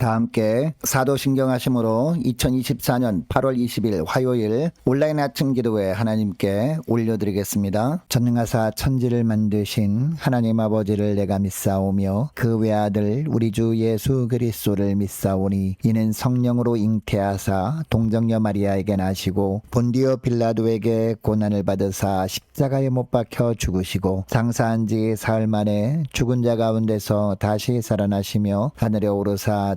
다 함께 사도신경 하심으로 2024년 8월 20일 화요일 온라인 아침 기도회 하나님께 올려드리겠습니다. 전능하사 천지를 만드신 하나님 아버지를 내가 믿사오며 그 외아들 우리 주 예수 그리스도를 믿사오니 이는 성령으로 잉태하사 동정녀 마리아에게 나시고 본디오 빌라도에게 고난을 받으사 십자가에 못 박혀 죽으시고 장사한 지 사흘 만에 죽은 자 가운데서 다시 살아나시며 하늘에 오르사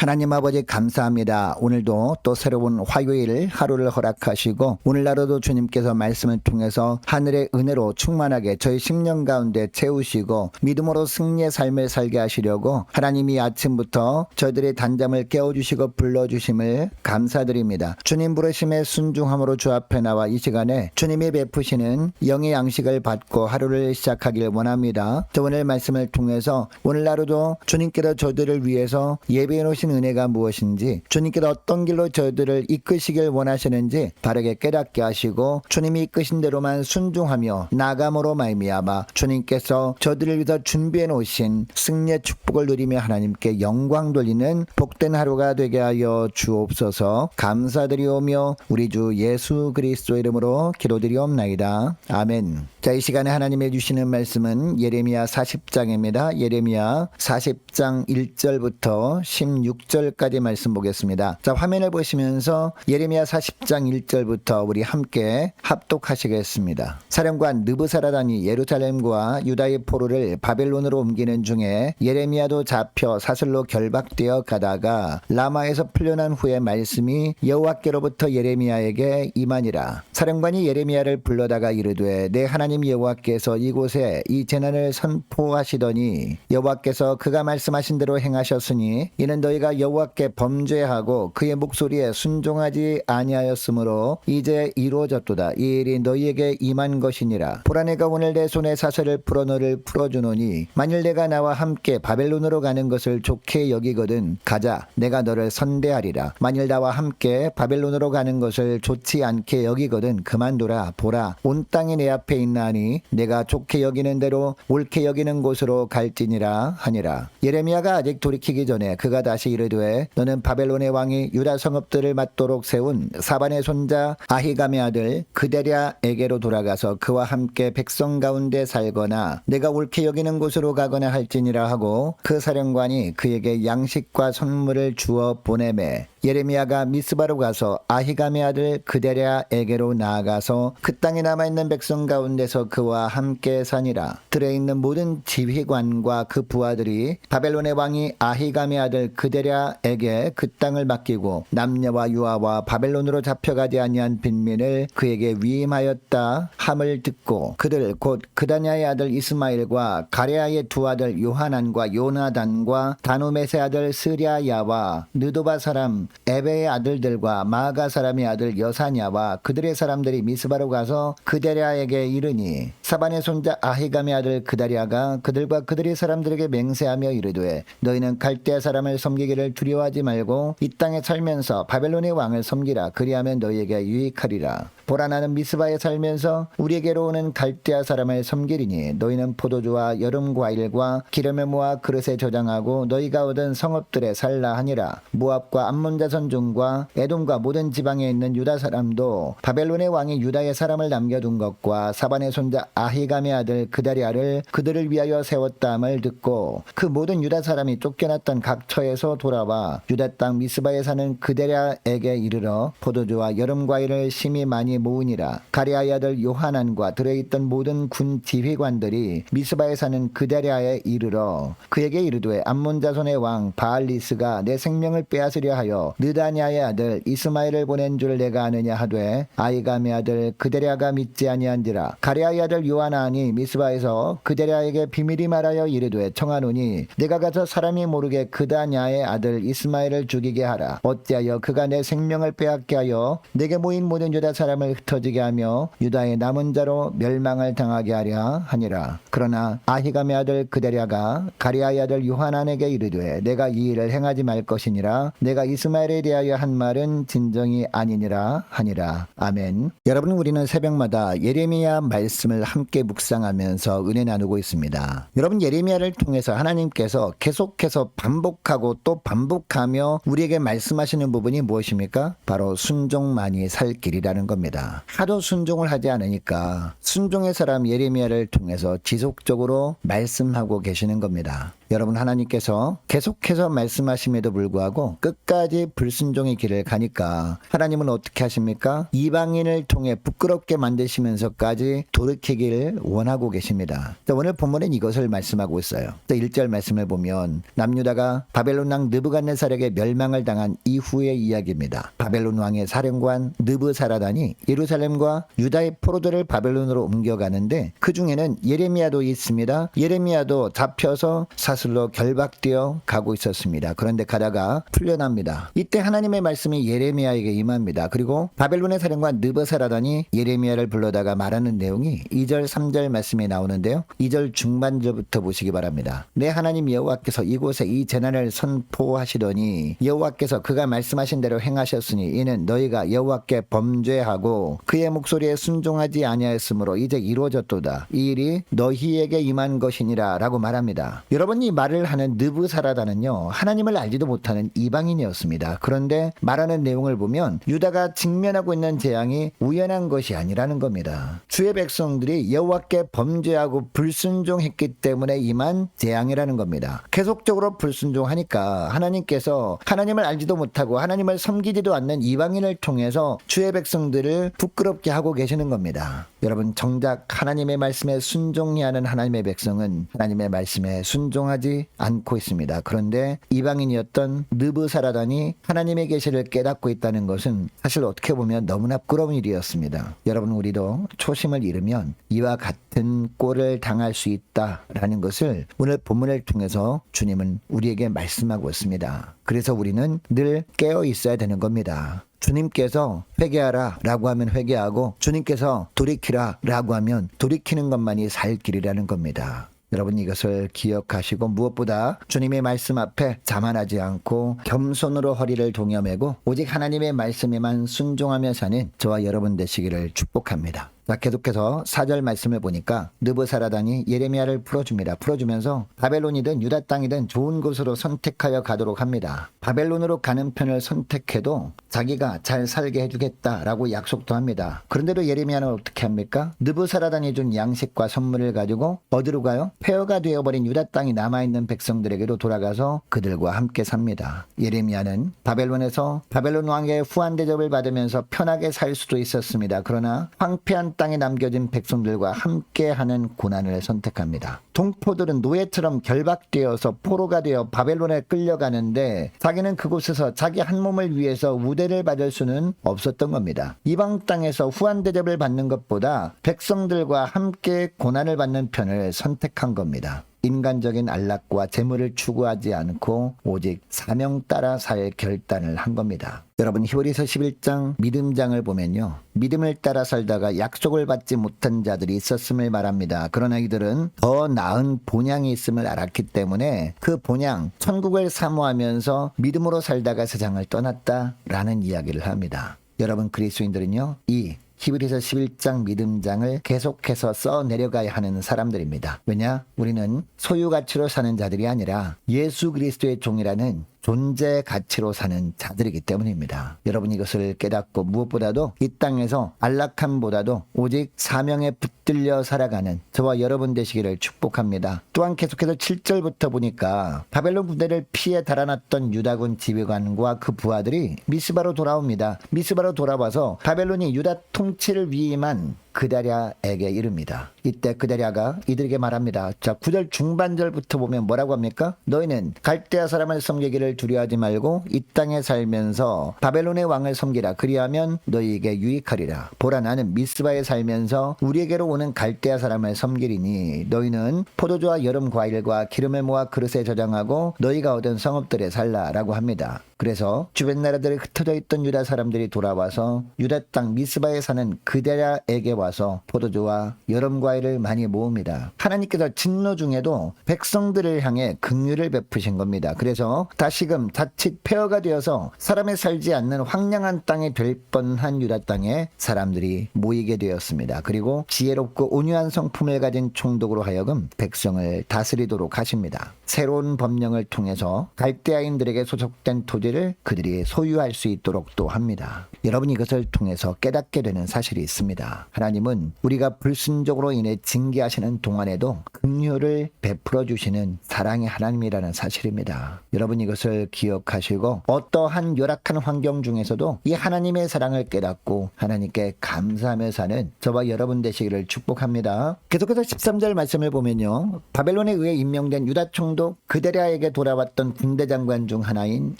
하나님 아버지 감사합니다. 오늘도 또 새로운 화요일 하루를 허락하시고 오늘 하루도 주님께서 말씀을 통해서 하늘의 은혜로 충만하게 저희 심령 가운데 채우시고 믿음으로 승리의 삶을 살게 하시려고 하나님이 아침부터 저희들의 단잠을 깨워주시고 불러주심을 감사드립니다. 주님 부르심에 순종함으로 주 앞에 나와 이 시간에 주님이 베푸시는 영의 양식을 받고 하루를 시작하길 원합니다. 저 오늘 말씀을 통해서 오늘 하루도 주님께서 저들을 위해서 예배해 놓으신 은혜가 무엇인지 주님께서 어떤 길로 저들을 이끄시길 원하시는지 바르게 깨닫게 하시고 주님이 이끄신 대로만 순종하며 나감으로 말미암아 주님께서 저들을 위해서 준비해 놓으신 승리의 축복을 누리며 하나님께 영광 돌리는 복된 하루가 되게 하여 주옵소서. 감사드리오며 우리 주 예수 그리스도 이름으로 기도드리옵나이다. 아멘 자 이 시간에 하나님의 주시는 말씀은 예레미야 40장입니다. 예레미야 40장 1절부터 16절까지 말씀 보겠습니다. 자 화면을 보시면서 예레미야 40장 1절부터 우리 함께 합독하시겠습니다. 사령관 느부사라단이 예루살렘과 유다의 포로를 바벨론으로 옮기는 중에 예레미야도 잡혀 사슬로 결박되어 가다가 라마에서 풀려난 후에 말씀이 여호와께로부터 예레미야에게 임하니라. 사령관이 예레미야를 불러다가 이르되 내 하나님 여호와께서 이곳에 이 재난을 선포하시더니 여호와께서 그가 말씀하신 대로 행하셨으니 이는 너희가 여호와께 범죄하고 그의 목소리에 순종하지 아니하였으므로 이제 이루어졌도다. 이 일이 너희에게 임한 것이니라. 보라 내가 오늘 내 손에 사슬을 풀어 너를 풀어주노니 만일 내가 나와 함께 바벨론으로 가는 것을 좋게 여기거든 가자 내가 너를 선대하리라. 만일 나와 함께 바벨론으로 가는 것을 좋지 않게 여기거든 그만두라 보라. 온 땅이 내 앞에 있나 니 내가 좋게 여기는 대로 옳게 여기는 곳으로 갈지니라 하니라. 예레미야가 아직 돌이키기 전에 그가 다시 이르되 너는 바벨론의 왕이 유다 성읍들을 맞도록 세운 사반의 손자 아히감의 아들 그데랴에게로 돌아가서 그와 함께 백성 가운데 살거나 내가 옳게 여기는 곳으로 가거나 할지니라 하고 그 사령관이 그에게 양식과 선물을 주어 보내매 예레미야가 미스바로 가서 아히감의 아들 그데랴에게로 나아가서 그 땅에 남아 있는 백성 가운데서 그와 함께 사니라. 들에 있는 모든 지휘관과 그 부하들이 바벨론의 왕이 아히감의 아들 그데랴에게 그 땅을 맡기고 남녀와 유아와 바벨론으로 잡혀가지 아니한 빈민을 그에게 위임하였다 함을 듣고 그들 곧 그다냐의 아들 이스마일과 가레아의 두 아들 요하난과 요나단과 다누메의 아들 스랴야와 느도바 사람 에베의 아들들과 마가 사람의 아들 여사냐와 그들의 사람들이 미스바로 가서 그데랴에게 이르니 사반의 손자 아히감의 아들 그다랴가 그들과 그들의 사람들에게 맹세하며 이르되 너희는 갈대아 사람을 섬기기를 두려워하지 말고 이 땅에 살면서 바벨론의 왕을 섬기라. 그리하면 너희에게 유익하리라. 보라 나는 미스바에 살면서 우리에게로 오는 갈대아 사람을 섬기리니 너희는 포도주와 여름 과일과 기름에 모아 그릇에 저장하고 너희가 얻은 성읍들에 살라 하니라. 모압과 암몬 자손 중과 에돔과 모든 지방에 있는 유다 사람도 바벨론의 왕이 유다의 사람을 남겨둔 것과 사반의 손자 아히감의 아들 그다리아를 그들을 위하여 세웠다함을 듣고 그 모든 유다 사람이 쫓겨났던 각 처에서 돌아와 유다 땅 미스바에 사는 그다리아에게 이르러 포도주와 여름 과일을 심히 많이 모으니라. 가리아의 아들 요하난과 들어있던 모든 군 지휘관들이 미스바에 사는 그다리아에 이르러 그에게 이르되 암몬 자손의 왕 바알리스가 내 생명을 빼앗으려 하여 느다냐의 아들 이스마엘을 보낸 줄 내가 아느냐 하되 아이감의 아들 그데랴가 믿지 아니한지라. 가리아의 아들 요하난이 미스바에서 그데랴에게 비밀이 말하여 이르되 청하노니 내가 가서 사람이 모르게 그다냐의 아들 이스마엘을 죽이게 하라. 어찌하여 그가 내 생명을 빼앗게 하여 내게 모인 모든 유다 사람을 흩어지게 하며 유다의 남은 자로 멸망을 당하게 하려 하니라. 그러나 아히감의 아들 그데랴가 가리아의 아들 요하난에게 이르되 내가 이 일을 행하지 말 것이니라. 내가 이스마엘에 대하여 한 말은 진정이 아니니라 하니라. 아멘. 여러분 우리는 새벽마다 예레미야 말씀을 함께 묵상하면서 은혜 나누고 있습니다. 여러분 예레미야를 통해서 하나님께서 계속해서 반복하고 또 반복하며 우리에게 말씀하시는 부분이 무엇입니까? 바로 순종만이 살 길이라는 겁니다. 하도 순종을 하지 않으니까 순종의 사람 예레미야를 통해서 지속적으로 말씀하고 계시는 겁니다 여러분 하나님께서 계속해서 말씀하심에도 불구하고 끝까지 불순종의 길을 가니까 하나님은 어떻게 하십니까? 이방인을 통해 부끄럽게 만드시면서까지 돌이키기를 원하고 계십니다. 자, 오늘 본문은 이것을 말씀하고 있어요. 1절 말씀을 보면 남유다가 바벨론 왕 느부갓네살에게 멸망을 당한 이후의 이야기입니다. 바벨론 왕의 사령관 느부사라단이 예루살렘과 유다의 포로들을 바벨론으로 옮겨가는데 그 중에는 예레미야도 있습니다. 예레미야도 잡혀서 사 슬로 결박되어 가고 있었습니다. 그런데 가다가 풀려납니다. 이때 하나님의 말씀이 예레미야에게 임합니다. 그리고 바벨론의 사령관 느부사라단이 예레미야를 불러다가 말하는 내용이 2절 3절 말씀에 나오는데요. 2절 중반절부터 보시기 바랍니다. 내 하나님 여호와께서 이곳에 이 재난을 선포하시더니 여호와께서 그가 말씀하신 대로 행하셨으니 이는 너희가 여호와께 범죄하고 그의 목소리에 순종하지 아니하였으므로 이제 이루어졌도다. 이 일이 너희에게 임한 것이니라라고 말합니다. 여러분 이 말을 하는 느부사라다는요 하나님을 알지도 못하는 이방인이었습니다. 그런데 말하는 내용을 보면 유다가 직면하고 있는 재앙이 우연한 것이 아니라는 겁니다. 주의 백성들이 여호와께 범죄하고 불순종했기 때문에 임한 재앙이라는 겁니다. 계속적으로 불순종하니까 하나님께서 하나님을 알지도 못하고 하나님을 섬기지도 않는 이방인을 통해서 주의 백성들을 부끄럽게 하고 계시는 겁니다. 여러분 정작 하나님의 말씀에 순종해야 하는 하나님의 백성은 하나님의 말씀에 순종하지 않고 있습니다. 그런데 이방인이었던 느부사라단이 하나님의 계시를 깨닫고 있다는 것은 사실 어떻게 보면 너무나 부끄러운 일이었습니다. 여러분 우리도 초심을 잃으면 이와 같은 꼴을 당할 수 있다라는 것을 오늘 본문을 통해서 주님은 우리에게 말씀하고 있습니다. 그래서 우리는 늘 깨어 있어야 되는 겁니다. 주님께서 회개하라 라고 하면 회개하고 주님께서 돌이키라 라고 하면 돌이키는 것만이 살 길이라는 겁니다. 여러분 이것을 기억하시고 무엇보다 주님의 말씀 앞에 자만하지 않고 겸손으로 허리를 동여매고 오직 하나님의 말씀에만 순종하며 사는 저와 여러분 되시기를 축복합니다. 자, 계속해서 4절 말씀을 보니까 느부사라단이 예레미야를 풀어줍니다. 풀어주면서 바벨론이든 유다 땅이든 좋은 곳으로 선택하여 가도록 합니다. 바벨론으로 가는 편을 선택해도 자기가 잘 살게 해주겠다라고 약속도 합니다. 그런데도 예레미야는 어떻게 합니까? 느부사라단이 준 양식과 선물을 가지고 어디로 가요? 폐허가 되어버린 유다 땅이 남아있는 백성들에게로 돌아가서 그들과 함께 삽니다. 예레미야는 바벨론에서 바벨론 왕의 후한 대접을 받으면서 편하게 살 수도 있었습니다. 그러나 황폐한 땅에 남겨진 백성들과 함께하는 고난을 선택합니다. 동포들은 노예처럼 결박되어서 포로가 되어 바벨론에 끌려가는데 자기는 그곳에서 자기 한 몸을 위해서 우대를 받을 수는 없었던 겁니다. 이방 땅에서 후한 대접을 받는 것보다 백성들과 함께 고난을 받는 편을 선택한 겁니다. 인간적인 안락과 재물을 추구하지 않고 오직 사명 따라 살 결단을 한 겁니다. 여러분 히브리서 11장 믿음장을 보면요. 믿음을 따라 살다가 약속을 받지 못한 자들이 있었음을 말합니다. 그러나 이들은 더 나은 본향이 있음을 알았기 때문에 그 본향 천국을 사모하면서 믿음으로 살다가 세상을 떠났다라는 이야기를 합니다. 여러분 그리스도인들은요. 이 히브리서 11장 믿음장을 계속해서 써 내려가야 하는 사람들입니다. 왜냐? 우리는 소유 가치로 사는 자들이 아니라 예수 그리스도의 종이라는 존재 가치로 사는 자들이기 때문입니다. 여러분 이것을 깨닫고 무엇보다도 이 땅에서 안락함보다도 오직 사명에 붙들려 살아가는 저와 여러분 되시기를 축복합니다. 또한 계속해서 7절부터 보니까 바벨론 군대를 피해 달아났던 유다군 지휘관과 그 부하들이 미스바로 돌아옵니다. 미스바로 돌아와서 바벨론이 유다 통치를 위임한 그다랴에게 이릅니다. 이때 그다랴가 이들에게 말합니다. 자, 9절 중반절부터 보면 뭐라고 합니까? 너희는 갈대아 사람을 섬기기를 두려워하지 말고 이 땅에 살면서 바벨론의 왕을 섬기라. 그리하면 너희에게 유익하리라. 보라 나는 미스바에 살면서 우리에게로 오는 갈대아 사람을 섬기리니 너희는 포도주와 여름 과일과 기름을 모아 그릇에 저장하고 너희가 얻은 성읍들에 살라라고 합니다. 그래서 주변 나라들에 흩어져 있던 유다 사람들이 돌아와서 유다 땅 미스바에 사는 그데라에게 와서 포도주와 여름 과일을 많이 모읍니다. 하나님께서 진노 중에도 백성들을 향해 긍휼을 베푸신 겁니다. 그래서 다시금 자칫 폐허가 되어서 사람이 살지 않는 황량한 땅이 될 뻔한 유다 땅에 사람들이 모이게 되었습니다. 그리고 지혜롭고 온유한 성품을 가진 총독으로 하여금 백성을 다스리도록 하십니다. 새로운 법령을 통해서 갈대아인들에게 소속된 토지를 그들이 소유할 수 있도록 또 합니다. 여러분 이것을 통해서 깨닫게 되는 사실이 있습니다. 하나님 은 우리가 불순종으로 인해 징계하시는 동안에도 긍휼을 베풀어 주시는 사랑의 하나님이라는 사실입니다. 여러분 이것을 기억하시고 어떠한 열악한 환경 중에서도 이 하나님의 사랑을 깨닫고 하나님께 감사하며 사는 저와 여러분 되시기를 축복합니다. 계속해서 13절 말씀을 보면요. 바벨론에 의해 임명된 유다 총독 그데랴에게 돌아왔던 군대 장관 중 하나인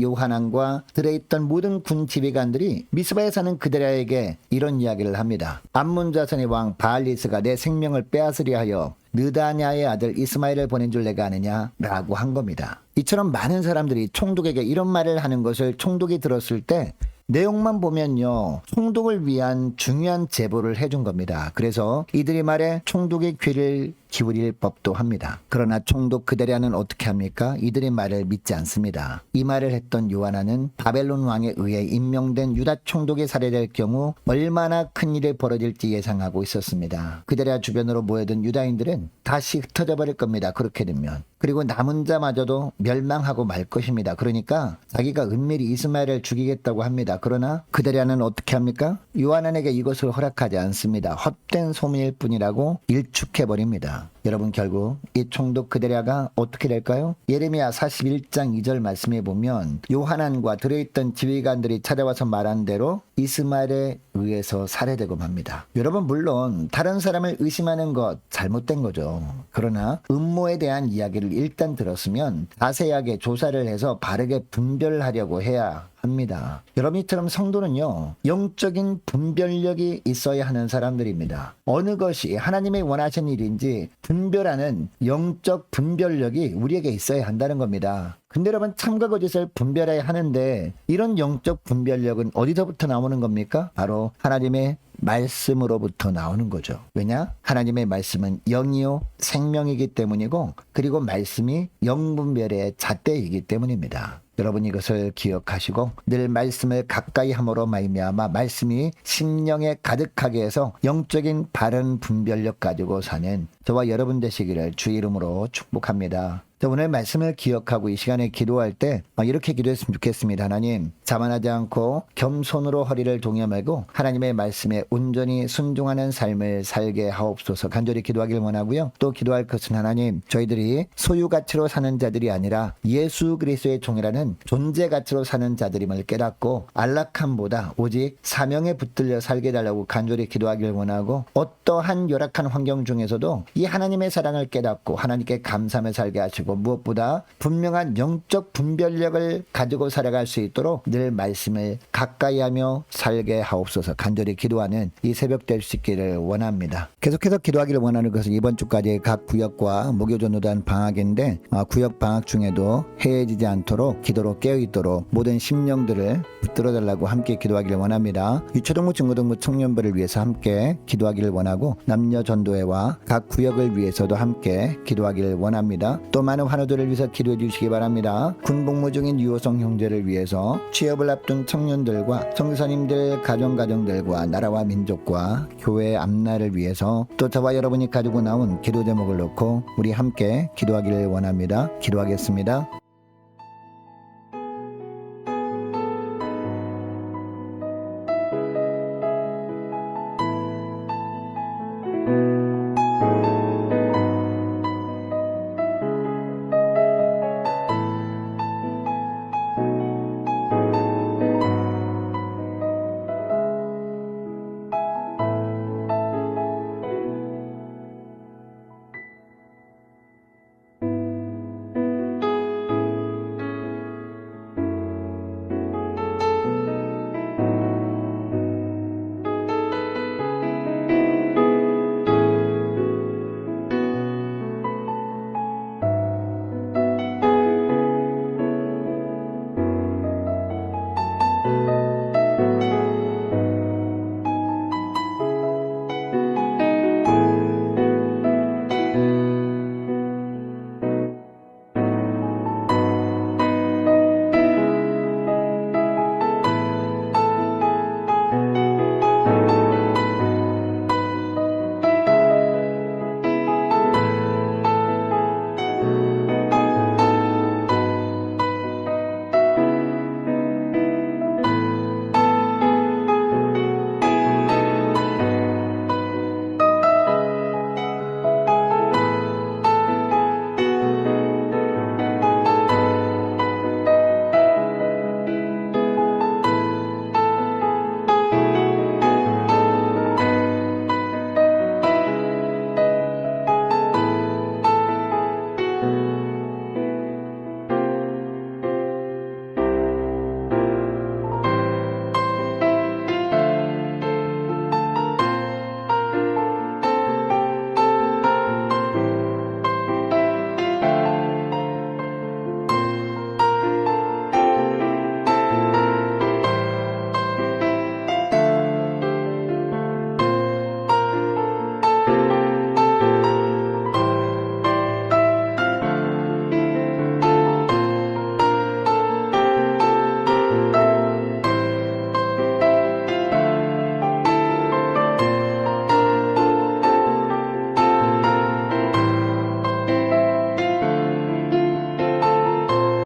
요하난과 들에 있던 모든 군 지휘관들이 미스바에 사는 그데랴에게 이런 이야기를 합니다. 암문 자손의 왕 바알리스가 내 생명을 빼앗으려 하여 느다냐의 아들 이스마엘을 보낸 줄 내가 아느냐라고 한 겁니다. 이처럼 많은 사람들이 총독에게 이런 말을 하는 것을 총독이 들었을 때 내용만 보면요. 총독을 위한 중요한 제보를 해준 겁니다. 그래서 이들이 말에 총독의 귀를 기울일 법도 합니다. 그러나 총독 그대라는 어떻게 합니까? 이들의 말을 믿지 않습니다. 이 말을 했던 요하나는 바벨론 왕에 의해 임명된 유다 총독이 살해될 경우 얼마나 큰 일이 벌어질지 예상하고 있었습니다. 그대라 주변으로 모여든 유다인들은 다시 흩어져 버릴 겁니다. 그렇게 되면. 그리고 남은 자마저도 멸망하고 말 것입니다. 그러니까 자기가 은밀히 이스마엘을 죽이겠다고 합니다. 그러나 그대라는 어떻게 합니까? 요하난에게 이것을 허락하지 않습니다. 헛된 소문일 뿐이라고 일축해 버립니다. 있습니다. 여러분 결국 이 총독 그데랴가 어떻게 될까요? 예레미야 41장 2절 말씀에 보면 요하난과 들어있던 지휘관들이 찾아와서 말한 대로 이스마엘에 의해서 살해되고 맙니다. 여러분 물론 다른 사람을 의심하는 것 잘못된 거죠. 그러나 음모에 대한 이야기를 일단 들었으면 자세하게 조사를 해서 바르게 분별하려고 해야 합니다. 여러분이처럼 성도는요, 영적인 분별력이 있어야 하는 사람들입니다. 어느 것이 하나님의 원하신 일인지 분별하는 영적 분별력이 우리에게 있어야 한다는 겁니다. 근데 여러분 참과 거짓을 분별해야 하는데 이런 영적 분별력은 어디서부터 나오는 겁니까? 바로 하나님의 말씀으로부터 나오는 거죠. 왜냐? 하나님의 말씀은 영이요 생명이기 때문이고 그리고 말씀이 영분별의 잣대이기 때문입니다. 여러분 이것을 기억하시고 늘 말씀을 가까이 함으로 말미암아 말씀이 심령에 가득하게 해서 영적인 바른 분별력 가지고 사는 저와 여러분 되시기를 주 이름으로 축복합니다. 자, 오늘 말씀을 기억하고 이 시간에 기도할 때 어, 이렇게 기도했으면 좋겠습니다. 하나님, 자만하지 않고 겸손으로 허리를 동여매고 하나님의 말씀에 온전히 순종하는 삶을 살게 하옵소서 간절히 기도하길 원하고요. 또 기도할 것은 하나님, 저희들이 소유 가치로 사는 자들이 아니라 예수 그리스도의 종이라는 존재 가치로 사는 자들임을 깨닫고 안락함보다 오직 사명에 붙들려 살게 달라고 간절히 기도하길 원하고 어떠한 열악한 환경 중에서도 이 하나님의 사랑을 깨닫고 하나님께 감사하며 살게 하시고 무엇보다 분명한 영적 분별력을 가지고 살아갈 수 있도록 늘 말씀을 가까이 하며 살게 하옵소서 간절히 기도하는 이 새벽 될 수 있기를 원합니다. 계속해서 기도하기를 원하는 것은 이번 주까지 각 구역과 목요전노단 방학인데 아, 구역 방학 중에도 해해지지 않도록 기도로 깨어 있도록 모든 심령들을 붙들어 달라고 함께 기도하기를 원합니다. 유초등부 중고등부 청년부를 위해서 함께 기도하기를 원하고 남녀 전도회와 각 구역을 위해서도 함께 기도하기를 원합니다. 또 많은 환우들을 위해서 기도해 주시기 바랍니다. 군복무 중인 유호성 형제를 위해서 취업을 앞둔 청년들과 성교사님들 가정 가정들과 나라와 민족과 교회 앞날을 위해서 또 저와 여러분이 가지고 나온 기도 제목을 놓고 우리 함께 기도하기를 원합니다. 기도하겠습니다.